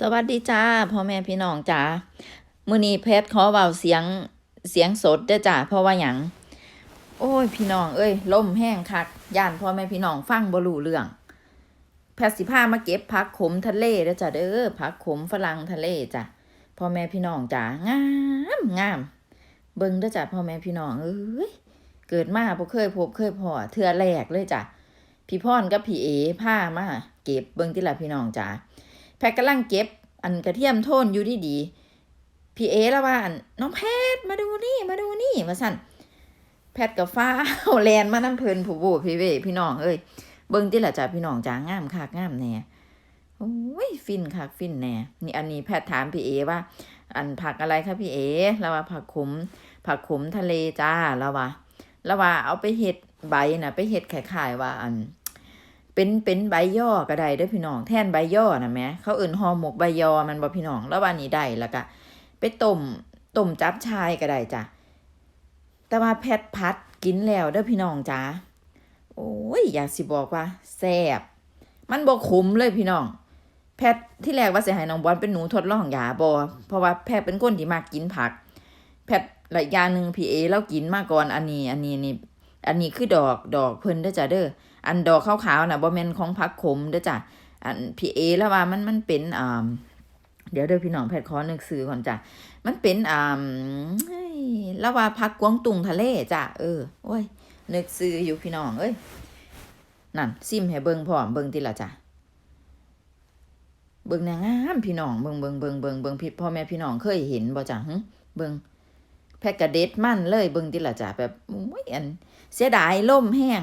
สวัสดีจ้าพ่อแม่พี่น้องจ้ามื้อนี้เพชรขอเว้าเสียงเสียงสดเด้อจ้าเพราะว่าหยังโอ้ย พี่น้องเอ้ยลมแห้งคักย่านพ่อแม่พี่น้องฟังบ่รู้เรื่อง แพทสิพามาเก็บผักขมทะเลเด้อจ้าเด้อผักขมฝรั่งทะเลจ้ะพ่อแม่พี่น้องจ้างามงาม เบิ่งเด้อจ้าพ่อแม่พี่น้องเอ้ยเกิดมาบ่เคยพบเคยพอเทื่อแรกเลยจ้ะพี่พรกับพี่เอพามาเก็บเบิ่งติละพี่น้องจ้า แพทย์กำลังเก็บ อันกระเทียมโทนอยู่ดีดีๆพี่เอแล้วว่าอันน้องแพทย์มาดูนี่มาดูนี่มาสั่นแพทย์กับฟ้าเอาแลนมาน้ำเพลินผู้บูพี่เวพี่น้องเอ้ยเบิ่งติละจ้ะพี่น้องจ้างามคักงามแน่โอ้ยฟินคักฟินแน่นี่อันนี้แพทย์ถามพี่เอว่า อันผักอะไรคะพี่เอแล้วว่าผักขมผักขมทะเลจ้าแล้วว่าแล้วว่าเอาไปเห็ดใบน่ะ ไปเห็ดขายๆว่าอัน เป็นเป็นใบย่อก็ได้เด้อพี่น้องแทนใบย่อนะแม่เขาเอื่นห่อหมกใบยอมันบ่พี่น้องแล้ววันนี้ได้แล้วก็ไปต้มต้มจับชายก็ได้จ้ะแต่ว่าแพทพัดกินแล้วเด้อพี่น้องจ้าโอ้ยอยากสิบอกว่าแซ่บมันบ่ขมเลยพี่น้อง แพทที่แรกว่าเสิให้น้องบอลเป็นหนูทดลองยาบ่เพราะว่าแพทเป็นคนที่มักกินผัก แพทหลายยาหนึงพีเอแล้วกินมาก่อนอันนี้ อันนี้นี่อันนี้คือดอกดอกเพิ่นเด้อจ้ะเด้อ อันดอกขาวๆน่ะบ่แม่นของผักขมเด้อจ้ะอันพี่เอแล้วว่ามันมันเป็นอ่าเดี๋ยวเด้อพี่น้องแพทย์ขอนึกซื้อก่อนจ้ะมันเป็นอ่าแล้วว่าผักกวางตุงทะเลจ้ะเออโอ้ยนึกซื้ออยู่พี่น้องเอ้ยนั่นซิมให้เบิ่งพร้อมเบิ่งติละจ้ะเบิ่งแนงงามพี่น้องเบิ่งเบิ่งเบิ่งเบิ่งเบิ่งพี่พ่อแม่พี่น้องเคยเห็นบ่จ้ะหึเบิ่งแพทย์กระเด็ดมั่นเลยเบิ่งติละจ้ะแบบอุ้ยอันเสียดายล่มแห้ง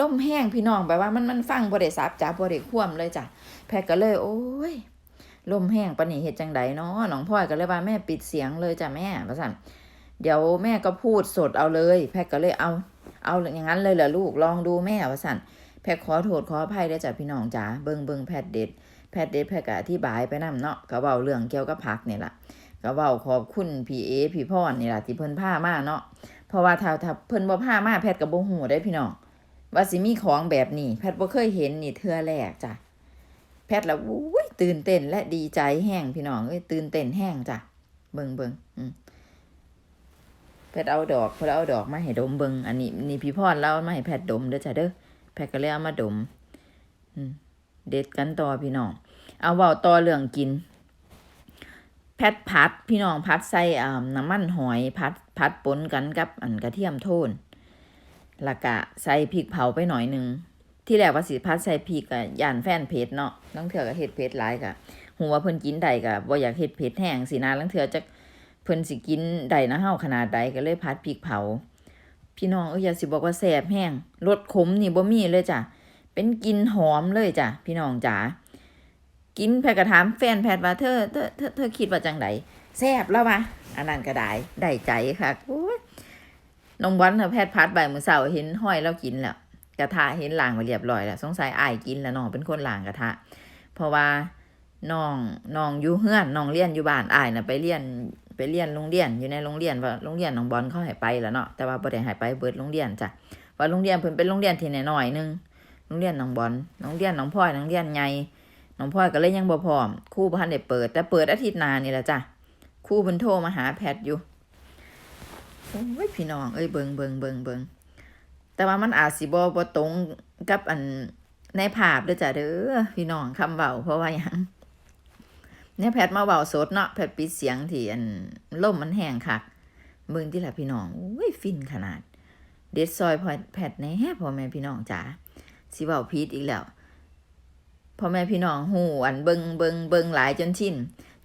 ล่มแห้งพี่น้องแบบว่ามันมันฟังบ่ได้สับจับบ่ได้คว่ำเลยจ้ะแพทก็เลย โอ้ยล่มแห้งปนนี้เฮ็ดจังไดเนาะน้องพลอยก็เลยว่าแม่ปิดเสียงเลยจ้ะแม่ว่าซั่นเดี๋ยวแม่ก็พูดสดเอาเลย แพทก็เลยเอาเอาอย่างนั้นเลยเหรอลูกลองดูแม่ว่าซั่นแพทขอโทษขออภัยด้วยจ้ะพี่น้องจ๋าเบิงเบิงแพทเด็ดแพทเด็ดแพทก็อธิบายไปนํเนาะก็เว้าเรื่องเกี่ยวกับผักนี่ละก็เว้าขอบคุณพี่เอพี่พรนี่ละที่เพิ่นพามาเนาะเพราะว่าถ้าถ้าเพิ่นบ่พามาแพทก็บ่ฮู้ได้พี่น้อง ว่าสิมีของแบบนี้ แพทย์บ่เคยเห็นนี่เทื่อแรกจ้ะแพทย์แล้วอุ้ยตื่นเต้นและดีใจแห้งพี่น้องเอ้ยตื่นเต้นแห้งจ้ะเบิงเบิงอืมแพทย์เอาดอกเพิ่นเอาดอกมาให้ดมเบิงอันนี้นี่พี่พรเราเอามาให้แพทย์ดมเด้อจ้ะเด้อแพทย์ก็เลยเอามาดม อืมเด็ดกันต่อพี่น้อง เอาเว้าต่อเรื่องกิน แพทย์พัดพี่น้องพัดใส่อ่าน้ำมันหอยพัดพัดปนกันกับอันกระเทียมโทน แล้วก็ใส่พริกเผาไปหน่อยหนึ่งที่แรกว่าสิพัดใส่พริกอะย่านแฟนเพจเนาะลังเถื่อก็เฮ็ดเพจหลายก็หัวเพิ่นกินได้ก็บ่อยากเฮ็ดเพจแห้งสินะลังเถื่อจักเพิ่นสิกินได้นะเฮาขนาดใดก็เลยพัดพริกเผา พี่น้องเอ้ยอย่าสิบอกว่าแซ่บแห้งรสขมนี่บ่มีเลยจ้ะเป็นกลิ่นหอมเลยจ้ะพี่น้องจ๋ากินแพทย์ก็ถามแฟนแพทว่าเธอเธอเธอเธอคิดว่าจังไดแซ่บแล้ววะอันนั้นก็ได้ได้ใจค่ะโอ้ย น้องบอลน่ะแพทย์พัดใบมือเสาเห็นห้อยแล้วกินแล้วกระทะเห็นล้างไปเรียบร้อยแล้วสงสัยอายกินแล้วน้องเป็นคนล้างกระทะ เพราะว่าน้องน้องอยู่เฮือนน้องเรียนอยู่บ้านอายน่ะไปเรียนไปเรียนโรงเรียนอยู่ในโรงเรียนว่าโรงเรียนน้องบอลเขาให้ไปแล้วเนาะแต่ว่าบ่ได้ให้ไปเบิดโรงเรียนจ้ะว่าโรงเรียนเพิ่นเป็นโรงเรียนที่น้อยหนึงโรงเรียนน้องบอลโรงเรียนน้องพลอยโรงเรียนใหญ่น้องพลอยก็เลยยังบ่พร้อมครูบ่ทันได้เปิด แต่เปิดอาทิตย์หน้านี่แหละจ้ะครูเพิ่นโทรมาหาแพทย์อยู่ โอ้ยพี่น้องเอ้ยเบิงเบิงเบิงเบิงแต่ว่ามันอาจสิบ่บ่ตรงกับอันในภาพเด้อจ้ะเด้อพี่น้องคำเบาเพราะว่าหยังเนี่ยแพทย์มาเบาสดเนาะแพทย์ปิดเสียงที่อันลมมันแห้งคักเบิ่งที่ละพี่น้องโอ้ยฟินขนาด เด็ดซอยพอแพทย์แหน่พ่อแม่พี่น้องจ๋าสิเว้าพีดอีกแล้วพ่อแม่พี่น้องฮู้อันเบิงเบิงเบิงหลายจนชิน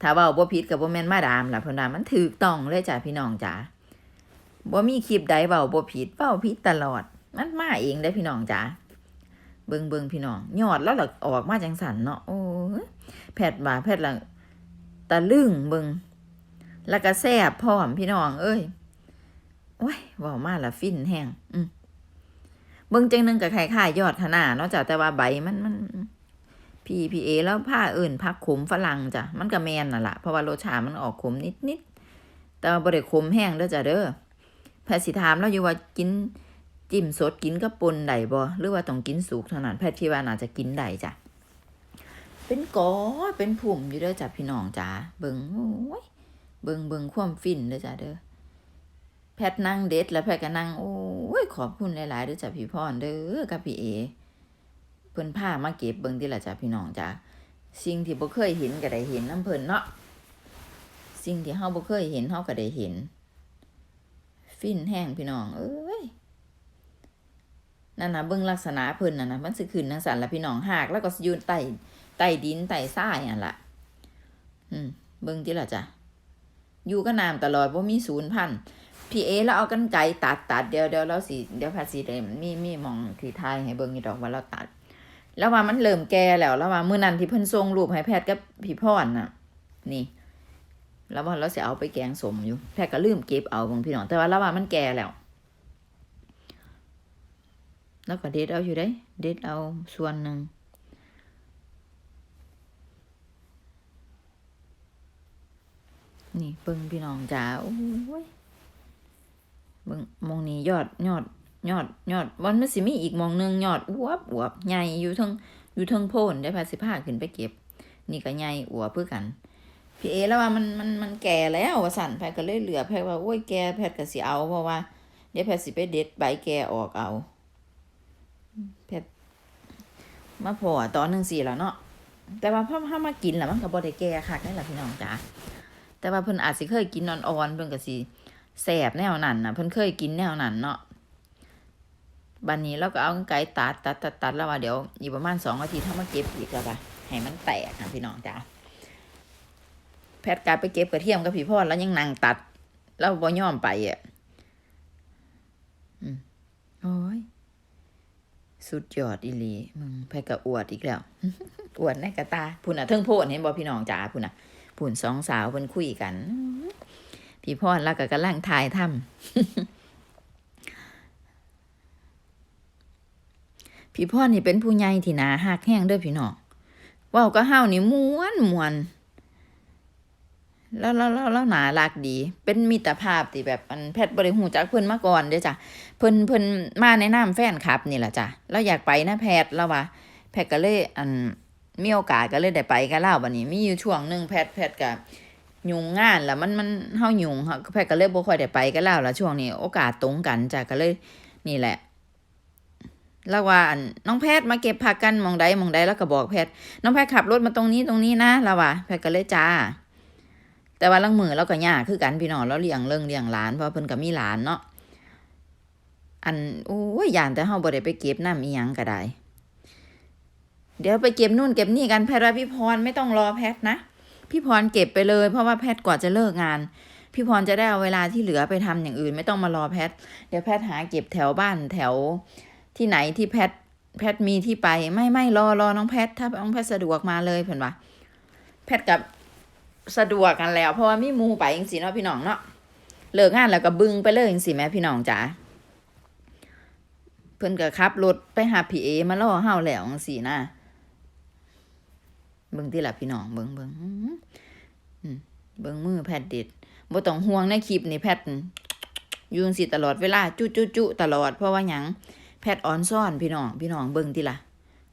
ถ้าเว้าบ่ผิดก็บ่แม่นมาดามล่ะเพิ่นว่ามันถูกต้องเลยจ้ะพี่น้องจ๋า บ่มีคลิปใดเว้าบ่ผิดเว้าผิดตลอด มันมาเองได้พี่น้องจ๋าเบิงเบิงพี่น้องยอดแล้วหล่ะออกมาจังสันเนาะโอ้แพทย์ว่าแพทย์ละตะลึงเบิงแล้วก็แซ่บพร้อมพี่น้อง เอ้ยโอ้ยว้ามาละฟินแห้งอืมเบิงจังนึงก็คล้ายยอดคะน้าเนาะจ้ะแต่ว่าใบมันมันพีพีเอแล้วผ้าเอื่นผักขมฝรั่งจ้ะมันก็แมนน่ะล่ะเพราะว่ารสชาติมันออกขมนิดๆแต่ว่าบ่ได้ขมแห้งเด้อจ้ะเด้อ แพทย์สิถามเราอยู่ว่ากินจิ้มสดกินกับปนได้บ่หรือว่าต้องกินสุกเท่านั้นแพทย์คิดว่าน่าจะกินได้จ้ะเป็นกอเป็นผุ่มอยู่เด้อจ้ะพี่น้องจ้าเบิ่งโอ้ยเบิ่งเบิ่งความฟินเด้อจ้ะเด้อแพทย์นั่งเด็ดแล้วแพทย์ก็นั่งโอ้ยขอบคุณหลายๆเด้อจ้ะพี่พรเด้อกับพี่เอเพิ่นพามาเก็บเบิ่งติล่ะจ้ะพี่น้องจ้าสิ่งที่บ่เคยเห็นก็ได้เห็นนํเพิ่นเนาะสิ่งที่เฮาบ่เคยเห็นเฮาก็ได้เห็น ฟินแห้งพี่น้อง เอ้ยนั่นนะเบิ่งลักษณะเพิ่นน่ะนะมันสิขึ้นจังซั่นละพี่น้องหากแล้วก็ยู่ใต้ใต้ดินใต้ทรายนั่นล่ะอืมเบิ่งติล่ะจ้ะอยู่กับน้ำตลอดบ่มีศูนย์พันพี่เอแล้วเอากันไกตัดตัดเดี๋ยวเดี๋ยวเราสิเดี๋ยวภาษีได้มีมีมองที่ทายให้เบิ่งอยู่ดอกว่าเราตัด แล้วว่ามันเริ่มแก่แล้วแล้วว่ามื้อนั้นที่เพิ่นส่งรูปให้แพทย์กับพี่พรน่ะ นี่ แล้วว่าเราสิเอาไปแกงสมอยู่แพทย์ก็ลืมเก็บเอาบางพี่น้อง แต่ว่าแล้วว่ามันแก่แล้ว แล้วก็เด็ดเอาอยู่ได้ เด็ดเอาส่วนหนึ่งนี่เบิ่งพี่น้องจ๋าโอ้ยเบิ่งมองนี้ยอดยอดยอดยอดวันมันสิมีอีกมองหนึ่งยอดอวบอวบใหญ่อยู่ทั้งอยู่ทั้งโพนได้พาสิพาขึ้นไปเก็บ นี่ก็ใหญ่อวบเพื่อกัน พี่เอแล้วว่ามันมันมันแก่แล้วว่าสั่นแพทก็เลยเหลือแพทว่าโอ้ยแก่แพทก็สิเอาเพราะว่าเดี๋ยวแพทสิไปเด็ดใบแก่ออกเอาแพทมาพอตอนหนึ่งสี่แล้วเนาะแต่ว่าพ่อถ้ามากินแล้วมันก็บ่ได้แก่คักนั่นแหละพี่น้องจ๋าแต่ว่าเพิ่นอาจสิเคยกินนอนอ่อนเพิ่นก็สิแสบแนวนั้นน่ะเพิ่นเคยกินแนวนั้นเนาะบัดนนี้เราก็เอาไก่ตัดตัดตัดตัดแล้วว่าเดี๋ยวอีกประมาณสองอาทิตย์ถ้ามาเก็บอีกแล้วปะให้มันแตกค่ะพี่น้องจ๋า แพทย์กลับไปเก็บกระเทียมกับพี่พ่อแล้วยังนั่งตัด แล้วบ่ย่อมไปอะอืมโอ้ย สุดยอดอีหลี มึงไปกับอวดอีกแล้ว อวดในกระตาพุ่นอะเทิงโพดเห็นบ่พี่น้องจ๋าพุ่นอะพุ่นสองสาวเพิ่นคุยกัน พี่พรแล้วก็กำลังถ่ายทำพี่พรนี่เป็นผู้ใหญ่ที่นาหักแห้งเด้อพี่น้องว้าก็เฮานี่ม่วนม่วน แล้วแล้วแล้วแล้วหนารักดี เป็นมิตรภาพที่แบบอันแพทย์บริหูจักเพิ่อนมาก่อนเด้อจ้ะเพิ่อนเพิ่อนมาแนะนำแฟนคลับนี่แหละจ้ะเราอยากไปนะแพทย์แล้วว่าแพทย์ก็เลยอันมีโอกาสก็เลยได้ไปกับเล่าบัดนี้มีอยู่ช่วงหนึ่งแพทย์แพทย์ก็ยุ่งงานแล้วมันมันเฮายุงเฮาแพทย์ก็เลยบ่ค่อยได้ไปกับเล่าแล้วช่วงนี้ โอกาสตรงกันจ้ะก็เลยนี่แหละแล้วว่าอันน้องแพทย์มาเก็บผักกันมองใดมองใดแล้วก็บอกแพทย์น้องแพทย์ขับรถมาตรงนี้ตรงนี้นะแล้วว่าแพทย์ก็เลยจ้า แต่ว่าลังมือเราก็ยากคือกันพี่น้องเราเลี้ยงเรื่องเลี้ยงหลานเพราะเพิ่นก็มีหลานเนาะอันโอ้ยย่านแต่เฮาบ่ได้ไปเก็บน้ำอีหยังก็ได้ เดี๋ยวไปเก็บนู่นเก็บนี่กันแพทย์ว่าพี่พรไม่ต้องรอแพทย์นะพี่พรเก็บไปเลย เพราะว่าแพทย์กว่าจะเลิกงาน พี่พรจะได้เอาเวลาที่เหลือไปทำอย่างอื่น ไม่ต้องมารอแพทย์เดี๋ยวแพทย์หาเก็บแถวบ้านแถวที่ไหนที่แพทย์แพทย์มีที่ไปไม่ไม่รอรอน้องแพทย์ถ้าน้องแพทย์สะดวกมาเลยเพิ่นว่าแพทย์กับ สะดวกกันแล้ว เพราะว่ามีมูไปจังซี่เนาะพี่น้องเนาะเลิกงานแล้วก็บึงไปเลยจังซี่แม่พี่น้องจ๋าเพิ่นก็ขับรถไปหาพี่เอมาล่อเฮาแล้วจังซี่นะเบิ่งติล่ะพี่น้องเบิ่งเบิ่งเบิ่งมือแพทเด็ดบ่ต้องห่วงในคลิปนี่แพทย์อยู่จังซี่ตลอดเวลาจุจุจุตลอดเพราะว่าหยังแพทอ่อนซ่อนพี่น้องพี่น้องเบิ่งติล่ะ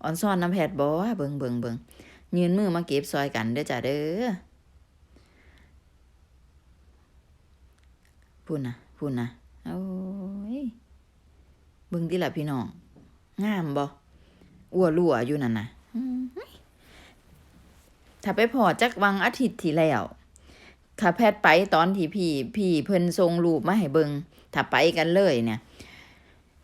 อ่อนซ่อนน้ำแพทบ่เบิ่งเบิ่งเบิ่งยืนมือมาเก็บซอยกันเด้อจ้าเด้อ พูดนะพูดนะโอ้ยเบิ่งติล่ะพี่น้อง งามบ่อ้วรั่วอยู่นั่นน่ะถ้าไปพอจักวังอาทิตย์ที่แล้วถ้าแพทย์ไปตอนที่พี่ พี่เพิ่นส่งรูปมาให้เบิงถ้าไปกันเลยเนี่ย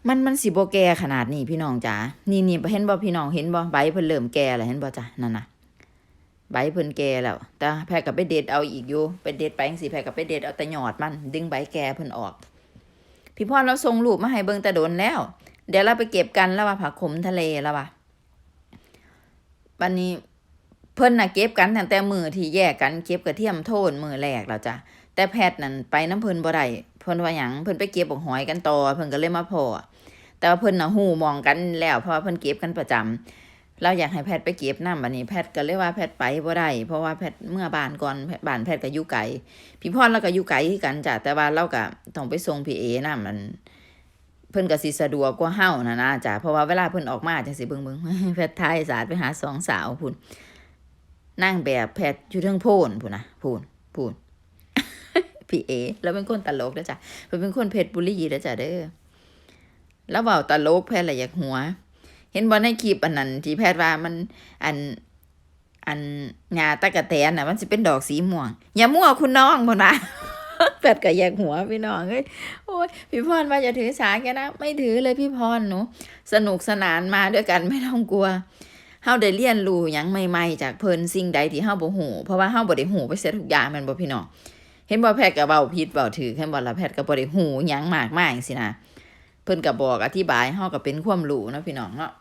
มันมันสิบ่แกขนาดนี้พี่น้องจ๋านี่นี่เห็นบ่พี่น้องเห็นบ่ใบเพิ่นเริ่มแกแล้วเห็นบ่จ้ะนั่นน่ะ ใบเพิ่นแก่แล้วแต่แพทย์ก็ไปเด็ดเอาอีกอยู่ไปเด็ดไปจังซี่แพทย์ก็ไปเด็ดเอาแต่หยอดมัน ดึงใบแก่เพิ่นออก พี่พรเราส่งรูปมาให้เบิ่งต่โดนแล้ว เดี๋ยวเราไปเก็บกันแล้วว่าผักขมทะเลแล้วว่าวันนี้เพิ่นน่ะเก็บกันตั้งแต่มือที่แยกกันเก็บกระเทียมโทนมือแรกแล้วจ้ะแต่แพทย์นั่นไปน้ำเพิ่นบ่ได้เพิ่นว่าหยังเพิ่นไปเก็บบักหอยกันต่อเพิ่นก็เลยมาพอแต่ว่าเพิ่นน่ะฮู้มองกันแล้วเพราะว่าเพิ่นเก็บกันประจำ เราอยากให้แพทย์ไปเก็บน้ำบัดนี้แพทย์ก็เลยว่าแพทย์ไปบ่ได้เพราะว่าแพทย์เมื่อบานก่อนบานแพทย์ก็อยู่ไกลพี่พรเราก็อยู่ไกลคือกันจ้ะแต่ว่าเราก็ต้องไปส่งพี่เอนํมันเพิ่นก็สิสะดวกกว่าเฮานะนะจ้ะเพราะว่าเวลาเพิ่นออกมาจังสิเบิ่งเบิ่งแพทย์ไทยศาสาดไปหาสองสาวพุ่นนางแบบแพทย์อยู่เทิงโพนพูนนะพูนพูนพี่เอแล้วเป็นคนตลกเด้อจ้ะเพิ่นเป็นคนเพชรบุรีเด้อจ้ะเด้อแล้วเว้าตลกแพทย์ละอยากหัว เห็นบ่ในคลิปอันนั้นที่แพทย์ว่ามันอันอันงาตะกะแตนน่ะ มันสิเป็นดอกสีม่วง อย่ามั่วคุณน้องบ่นะแปดก็แยกหัวพี่น้องเอ้ยโอ้ยพี่พรว่าจะถือสาแกนะไม่ถือเลยพี่พรหนูสนุกสนานมาด้วยกันไม่ต้องกลัวเฮาได้เรียนรู้หยังใหม่ๆ จากเพิ่นสิ่งใดที่เฮาบ่ฮู้เพราะว่าเฮาบ่ได้ฮู้ไปเสียทุกอย่างแม่นบ่พี่น้องเห็นบ่แพทย์ก็เว้าผิดเว้าถือเห็นบ่ล่ะแพทย์ก็บ่ได้ฮู้หยังมากมายจังซี่นะเพิ่นก็บอกอธิบายเฮาก็เป็นความรู้เนาะพี่น้องเนาะ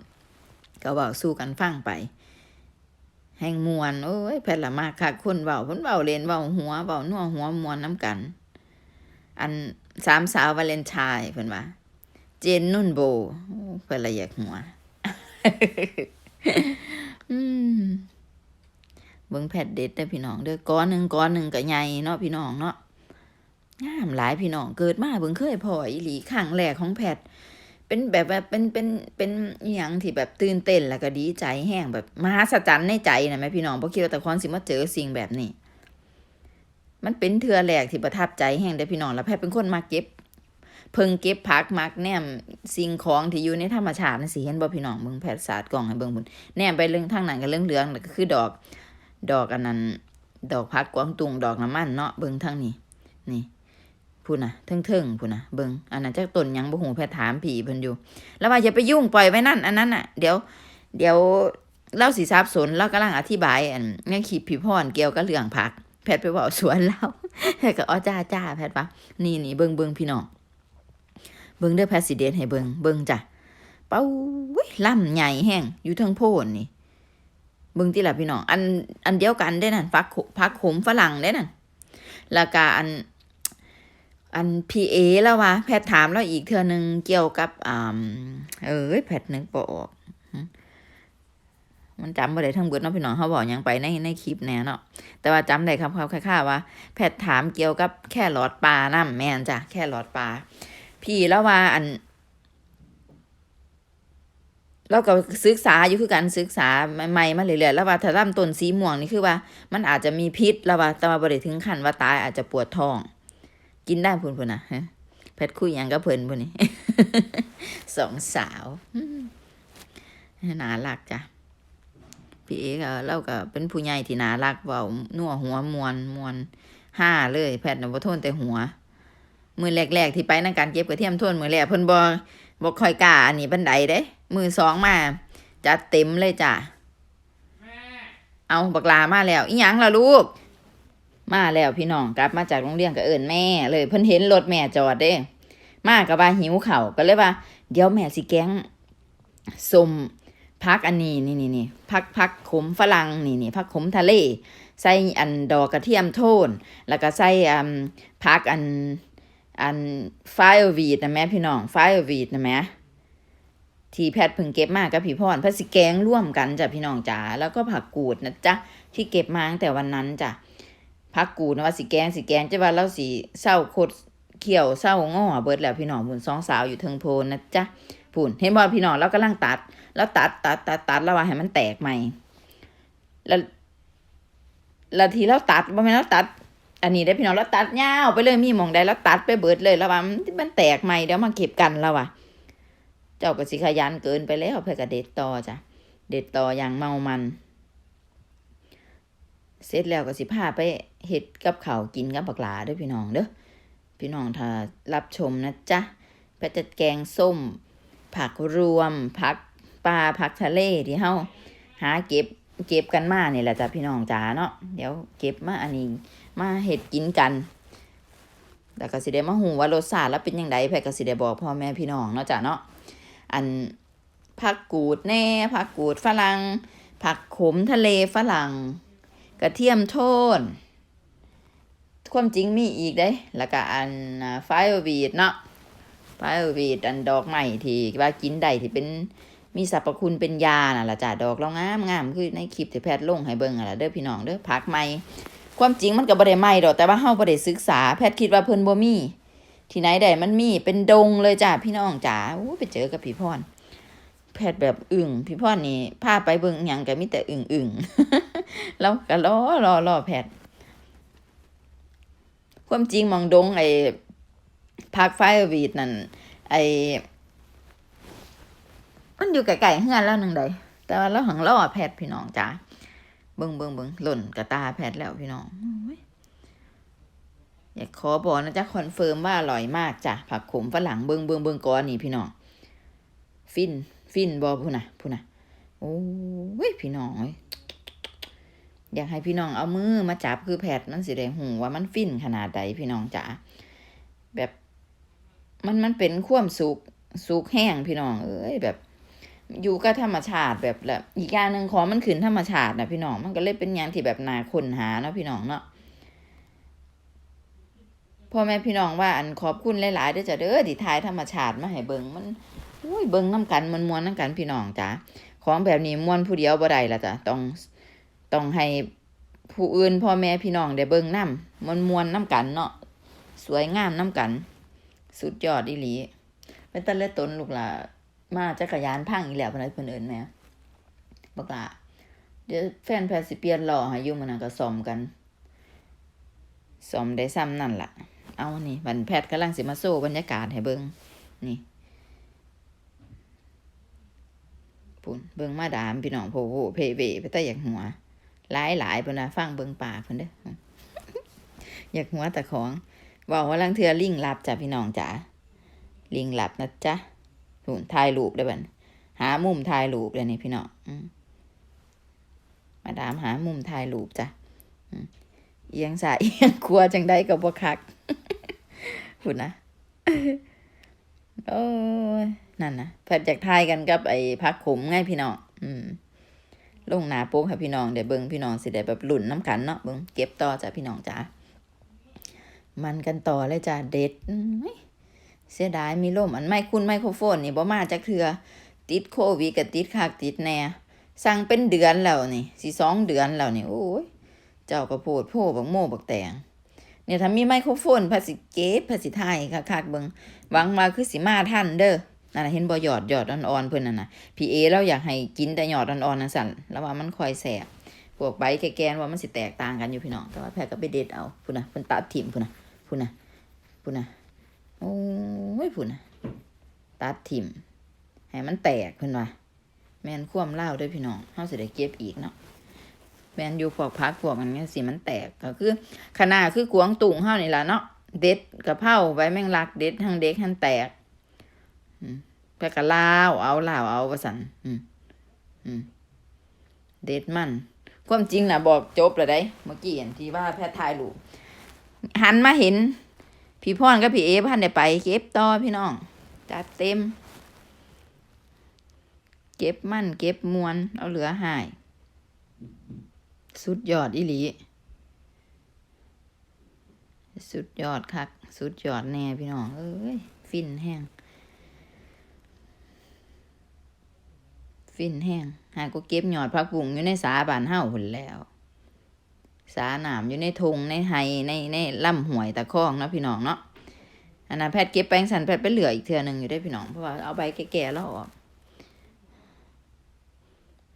ก็เว้าสู้กันฟังไป แห่งมวนโอ้ยแพทย์ละมากค่ะคนเว้าเพิ่นเว้าเล่นเว้าหัวเว้านัวหัวมวนน้ำกัน อันสามสาววาเลนไทน์เพิ่นว่าเจนนุ่นโบเพิ่นละอยากหัวเบิ่งแพทย์เด็ดเด้อพี่น้องเด้อก้อนหนึ่งก้อนหนึ่งก็ใหญ่เนาะพี่น้องเนาะงามหลายพี่น้องเกิดมาเบิ่งเคยพออีหลีครั้งแรกของแพทย์ เป็นแบบว่าเป็นเป็นเป็นอหยังที่แบบตื่นเต้นแล้วก็ดีใจแห้งแบบมหัศจรรย์ในใจนะแม่พี่น้องบ่คิดว่าแต่คอนสิมาเจอสิ่งแบบนี้ มันเป็นเทือแรกที่ประทับใจแห้งเด้พี่น้องแล้วแพทย์เป็นคนมาเก็บ เพิ่งเก็บผักมักแนมสิ่งของที่อยู่ในธรรมชาตินั่นสิเห็นบ่พี่น้องเบิ่งแพทย์ศาสตร์กล่องให้เบิ่งบุญแนมไปเรื่องทางนั้นก็เรื่องเหลืองแล้วก็คือดอก ดอกอันนั้น ดอกพักกวางตุงดอกน้ำมันเนาะเบิ่งทางนี้นี่ พูดนะเทิงๆพูดนะเบิงอันนั้นจักตนยังบ่ฮู้แพทถามผีเพิ่นอยู่ แล้วว่าอย่าไปยุ่งปล่อยไว้นั่นอันนั้นน่ะ เดี๋ยว เดี๋ยวเล่าสิทราบสนเรากำลังอธิบาย อันในคลิปพี่พรเกี่ยวกับเรื่องผัก แพทย์ไปเว้าสวนเราแพทย์ก็อ๋อจ้าจ้าแพทย์ปะนี่นี่เบิงเบิงพี่น้องเบิงเด้อแพทย์สิเดนให้เบิงเบิงจ้ะเป้าว้ยล่ำใหญ่แห้งอยู่ทั้งโพนนี่เบิ่งติล่ะพี่น้องอันอันเดียวกันได้นั่นฟักพักขมฝรั่งได้นั่นแล้วก็อัน อันพีเอแล้ววะแพทย์ถามแล้วอีกเทอหนึ่งเกี่ยวกับอ่าเอ้ยแพทย์นึกบออกมันจำบ่ได้ทั้งเบิดเนาะพี่น้องเขาบอกยังไปในในคลิปแน่เนาะแต่ว่าจำได้ครับครับค่าว่า แพทย์ถามเกี่ยวกับแค่หลอดปลาน้ำแม่นจ้ะแค่หลอดปลาพี่แล้วว่าอันเราก็ศึกษาอยู่คือการศึกษาใหม่ๆมาเรื่อยๆแล้วว่าถ้าลำต้นสีม่วงนี่คือว่า มันอาจจะมีพิษแล้วว่าแต่ว่าบ่ได้ถึงขั้นว่าตายอาจจะปวดท้อง กินได้พุ่นพุ่นนะฮะแพทย์คุยหยังกับเพิ่นพุ่นนี่สองสาวอืมน่ารักจ้ะพี่เอ๋ก็เราก็เป็นผู้ใหญ่ที่น่ารักเว้านัวหัวมวนมวนห้าเลย แพทย์น่ะบ่ทนแต่หัว มือแรกๆที่ไปนั่งการเก็บกระเทียมโทนมือแรกเพิ่นบ่บ่ค่อยกล้าอันนี้บันไดเด้ มือสองมาจัดเต็มเลยจ้ะเอาบักลามาแล้วอีหยังล่ะลูก มาแล้วพี่น้องกลับมาจากโรงเรียนก็เอิ้นแม่เลยเพิ่นเห็นรถแม่จอดเด้ มาก็ว่าหิวเข้าก็เลยว่า เดี๋ยวแม่สิแกงส้มพักอันนี้นี่นี่นี่พักพักขมฝรั่งนี่นี่พักขมทะเล ใส่อันดอกกระเทียมโทน แล้วก็ใส่อันพักอันอันไฟวีดนะแม่พี่น้องไฟวีดนะแม่ที่แพทย์พิ่งเก็บมากกับพี่พรพัสิแกงร่วมกันจ้ะพี่น้องจ๋าแล้วก็ผักกูดนะจ๊ะที่เก็บมาตั้งแต่วันนั้นจ้ะ ผักกูนะว่าสิแกงสิแกงจะว่าเราสิเศร้าโคตรเขียวเศร้าง้อเบิดแล้วพี่น้องบุญสองสาวอยู่เทิงโพนนะจ๊ะพูนเห็นบ่พี่น้องเรากำลังตัด แล้วตัดตัดตัดตัดแล้วว่าให้มันแตกใหม่ แล้วแล้วทีเราตัดบ่แม่นเราตัด อันนี้ได้พี่น้องแล้วตัดยาวไปเลยมีหมองใดแล้วตัดไปเบิดเลยแล้วว่ามันมันแตกใหม่เดี๋ยวมาเก็บกันแล้วว่ะเจ้าก็สิขยันเกินไปแล้วเพื่อกระเด็ดต่อจ้ะเด็ดต่ออย่างเมามัน เสร็จแล้วก็สิพาไป เห็ดกับข้าวกินกับบักหลาด้อพี่น้องเด้อพี่น้องถ้ารับชมนะจ๊ะแพทย์จะแกงส้ม ผักรวม ผักปลาผักทะเลที่เฮาหาเก็บเก็บกันมาเนี่แหละจ้ะพี่น้องจ๋าเนาะเดี๋ยวเก็บมาอันนี้มาเห็ดกินกันแล้วก็สิได้มาหูว่ารสชาติแล้วเป็นยังไงแพทย์ก็สิได้บอกพ่อแม่พี่น้องเนาะจ้ะเนาะอันผักกูดแน่ผักกูดฝรั่งผักขมทะเลฝรั่ง กระเทียมโทน ความจริงมีอีกเด้ แล้วก็อันไฟวีดเนาะไฟวีดอันดอกใหม่ที่ว่ากินได้ที่เป็นมีสรรพคุณเป็นยาน่ะละจ้ะดอกเรางามงามคือในคลิปที่แพทย์ลงให้เบิ่งอะล่ะเด้อพี่น้องเด้อผักใหม่ ความจริงมันก็บ่ได้ไหม้ดอกแต่ว่าเฮาบ่ได้ศึกษาแพทย์คิดว่าเพิ่นบ่มีที่ไหนได้มันมีเป็นดงเลยจ้ะพี่น้องจ๋าอู้ไปเจอกับพี่พรแพทย์แบบอึ่งพี่พรนี่พาไปเบิ่งหยังก็มีแต่อึ่งอึ่งๆแล้วก็รอรอรอแพทย์ ความจริงมองดงไอ้พักไฟวีดนั่นไอ้มันอยู่ไกลๆเฮือนแล้วหนึงใดแต่ว่าเราหังรอแพทย์พี่น้องจ้าเบิ่งเบิ่งเบิ่งหล่นกระตาแพทย์แล้วพี่น้องอยากขอบอกนะจ๊ะคอนเฟิร์มว่าอร่อยมากจ้ะผักขมฝรั่งเบิงเบิงเบิงก่อนนี่พี่น้องฟินฟินบอพูน่ะพูน่ะโอ้ยพี่น้องเอยากให้พี่น้องเอามือมาจับคือแผดมันสิได้หูว่ามันฟินขนาดใดพี่น้องจ๋าแบบมันมันเป็นควมสุกสุกแห้งพี่น้อง เอ้ยแบบ อยู่กับธรรมชาติแบบละอีกอย่างหนึ่งของมันขึ้นธรรมชาตินะพี่น้องมันก็เลยเป็นอย่างที่แบบนาคนหาเนาะพี่น้องเนาะพ่อแม่พี่น้องว่าอันขอบคุณหลายๆเด้อจ้ะเด้อที่ทายธรรมชาติมาให้เบิงมันอุ้ยเบิงน้กันมันมวนน้กันพี่น้องจ๋าของแบบนี้มวนผู้เดียวบ่ได้ละจ้ะต้อง ต้องให้ผู้อื่นพ่อแม่พี่น้องได้เบิ่งน้ำมันมวนน้ำกันเนาะสวยงามน้ำกัน สุดยอดอีหลีเป็นตะเล็ดตนลูกหล่ะมาจักรยานพังอีแล้วพนเอิ้นเพิ่นเอิ้นแม่บักละเดี๋ยวแฟนแพทย์สิเปียนล้อให้ยู่มันก็ซ่อมกันซ่อมได้ซ้ำนั่นล่ะ เอานี่บันแพทย์กำลังสิมาโซ่บรรยากาศให้เบิงนี่ปุ่นเบิงมาดามพี่น้องโผโผเพเวไปแต่อย่ากหัว หลายหลายเพิ่นนะฟังเบิงปากเพิ่นเด้ออยากหัวแต่ของบอกว่าลังเทือลิงหลับจ้ะพี่น้องจ๋าลิงหลับนะจ๊ะปุ่นถ่ายรูปได้บันหามุมถ่ายรูปเลยนี่พี่น้องมาดามหามุมถ่ายรูปจ้ะเอียงสายเอียงครัวจังได้กับบ่คักปุ่นนะโอ้นั่นนะแพทย์อยากทายกันกับไอ้พักขมไงพี่น้องอืม ลงหนาปุ๊บค่ะพี่น้องเดี๋ยวเบิ้งพี่น้องสิได้แบบหลุ่นน้ำขันเนาะเบิ้งเก็บต่อจ้ะพี่น้องจ้ามันกันต่อเลยจ้ะเด็ดเสียดายมีล่มอันไม่คุณไมโครโฟนนี่บ่มาจากเถือติดโควิดกับติดคักติดแน่สั่งเป็นเดือนแล้วนี่สิสองเดือนแล้วนี่โอ้ยเจ้ากระโพดโพบักโม่บักแตงเนี่ยถ้ามีไมโครโฟนภาษีเก็บภาษีไทยคักๆเบิงหวังมาคือสิมาท่านเด้อ นั่นนะเห็นบ่หยอดหยอดอ่อนๆเพิ่นนั่นน่ะพี่เอเราอยากให้กินแต่หยอดอ่อนๆนั่นสั่นแล้วว่ามันคอยแสบพวกใบแกนว่ามันสิแตกต่างกันอยู่พี่น้องแต่ว่าแพทก็ไปเด็ดเอาพุ่นนะเพิ่นตัดถิ่มพุ่นนะพุ่นนะพุ่นนะโอ้ยพุ่นนะตัดถิ่มให้มันแตกเพิ่นว่าแม่นความเล่าด้วยพี่น้องเฮาสิได้เก็บอีกเนาะแม่นอยู่พวกพักพวกมันเนี่ยสิมันแตกก็คือขนาดคือกวงตุงเฮานี่ล่ะเนาะเด็ดกะเพราใบแมงลักเด็ดทั้งเด็กทั้งแตก แพกกะลาวเอาลาวเอาว่าสันอืมอืมเด็ดมัน ความจริงนะบอกจบแล้วได้ เมื่อกี้เห็นที่ว่าแพทย์ทายลูกหันมาเห็น พี่พ่อนกับพี่เอพันได้ไป เก็บต่อพี่น้อง จัดเต็ม เก็บมั่น เก็บมวน เอาเหลือหาย สุดยอดอีหลี สุดยอดคัก สุดยอดแน่พี่น้อง เอ้ย ฟินแห้ง ฟินแห้งหาก็เก็บหยอดผักบุ้งอยู่ในสาบานเฮาหุ่นแล้ว สาหนามอยู่ในทงในไฮในในลำห้วยตะคองเนาะพี่น้องเนาะอันนั้นแพทย์เก็บแปลงสันแพทย์ไปเหลืออีกเทื่อหนึ่งอยู่ได้พี่น้องเพราะว่าเอาใบแก่ๆแล้วออก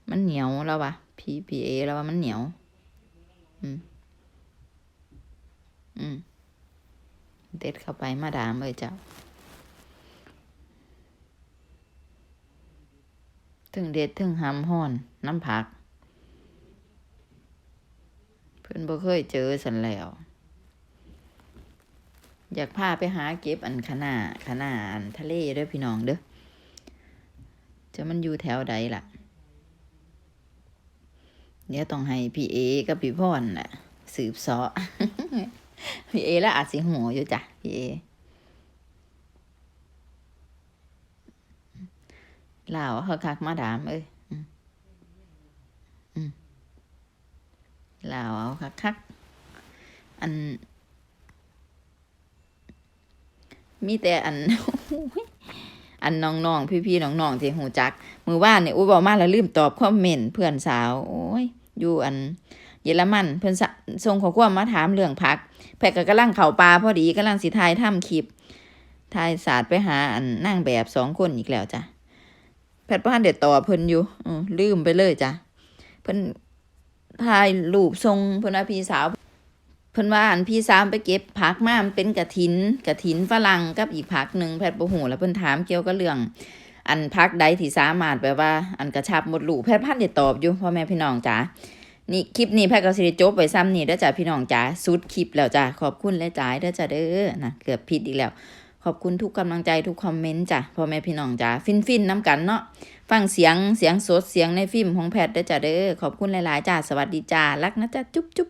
มันเหนียวแล้ววะพีพีเอแล้วว่ามันเหนียว อืม อืม เด็ดเข้าไปมาดามเลยเจ้า ถึงเด็ดถึงหำห้อน น้ำผัก เพื่อนบ่เคยเจอสันแล้ว อยากพาไปหาเก็บอันขนาขนาอันทะเลเด้อพี่น้องเด้อจะมันอยู่แถวใดล่ะ เดี๋ยวต้องให้พี่เอกับพี่พ่อนน่ะ สืบเสาะพี่เอแล้วอาจสิหัวอยู่จ้ะพี่เอ ลาวเขาคักมาดามเอ้ยอืมอืมลาวเอาคักคักอัน มีแต่อัน อันน้องๆพี่ๆน้องๆที่หูจัก มือว่านเนี่ยอุ้ยบอกมาแล้วลืมตอบคอมเมนต์เพื่อนสาว โอ้ย อยู่อัน เยอรมัน เพื่อนส่งข้อความมาถามเรื่องพักแพกก็กลังเข่าปลาพอดีกำลังสิทายทำคลิปทายศาสตร์ไปหาอันนั่งแบบสองคนอีกแล้วจ้ะ แพทย์บ้านเด็ดต่อเพิ่นอยู่ลืมไปเลยจ้ะเพิ่นถ่ายรูปทรงเพิ่นว่าพี่สาว เพิ่นว่าอันพี่สาวไปเก็บผักมามันเป็นกระถินกระถินฝรั่งกับอีกผักหนึ่งแพทย์บ่ฮู้แล้วเพิ่นถามเกี่ยวกับเรื่อง อันพักใดที่สามารถแบบว่า อันกระชับหมดลูกแพทย์พันได้ตอบอยู่พ่อแม่พี่น้องจ๋านี่คลิปนี้แพทย์ก็สิได้จบไว้ซ้ำนี่เด้อจ้ะพี่น้องจ๋าสุดคลิปแล้วจ้ะขอบคุณและจ๋าเด้อจ้ะเด้อนะเกือบผิดอีกแล้ว อบคุณทุกกำลังใจทุกคอมเมนต์จ้ะพ่อแม่พี่น้องจ้ะฟินฟินน้ำกันเนาะฟังเสียงเสียงสดเสียงในฟิล์มของแพทย์ได้จ้ะเด้อขอบคุณหลาย ๆ จ้ะสวัสดีจ้ารักนะจ้ะจุ๊บจุ๊บ